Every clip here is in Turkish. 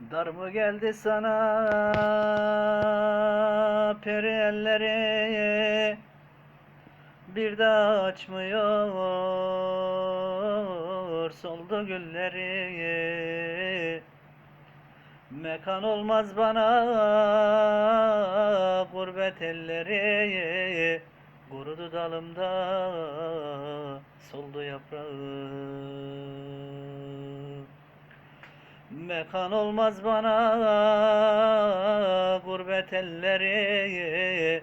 Dar mı geldi sana peri elleri? Bir daha açmıyor soldu gülleri. Mekan olmaz bana gurbet elleri. Kurudu dalımda soldu yaprağı Mekan olmaz bana gurbet elleri.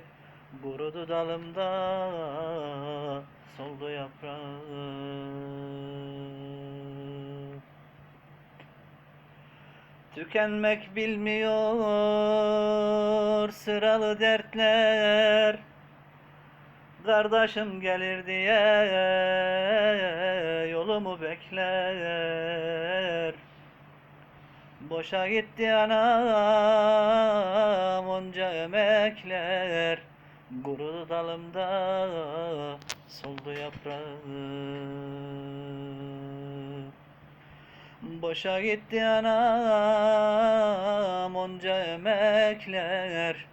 Kurudu dalımda soldu yaprağı Tükenmek bilmiyor sıralı dertler. Kardeşim gelir diye yolumu bekler Boşa gitti anam onca emekler. Guru dalımda soldu yaprağı Boşa gitti anam onca emekler.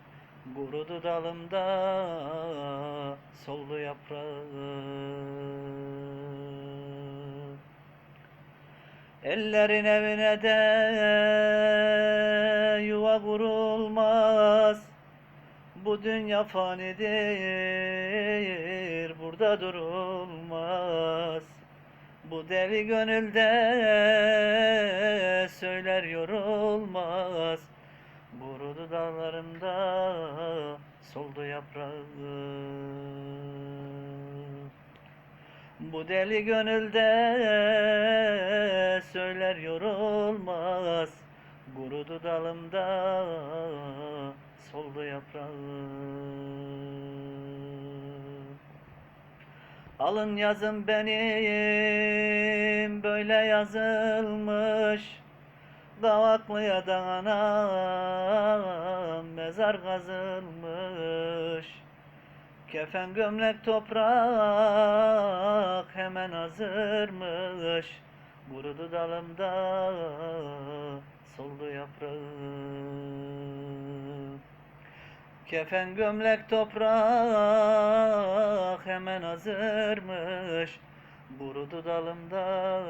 Kurudu dalımda soldu yaprağı Ellerin evine de yuva kurulmaz Bu dünya fanidir burada durulmaz. Bu deli gönülde söyler yorulmaz. Kurudu dallarımda soldu yaprağı bu deli gönülde söyler yorulmaz. Kurudu dalımda soldu yaprağı. Alın yazın benim böyle yazılmış. Davaklıya dağına mezar kazılmış Kefen gömlek toprak hemen hazırmış. Kurudu dalımda soldu yaprağı Kefen gömlek toprak hemen hazırmış. Kurudu dalımda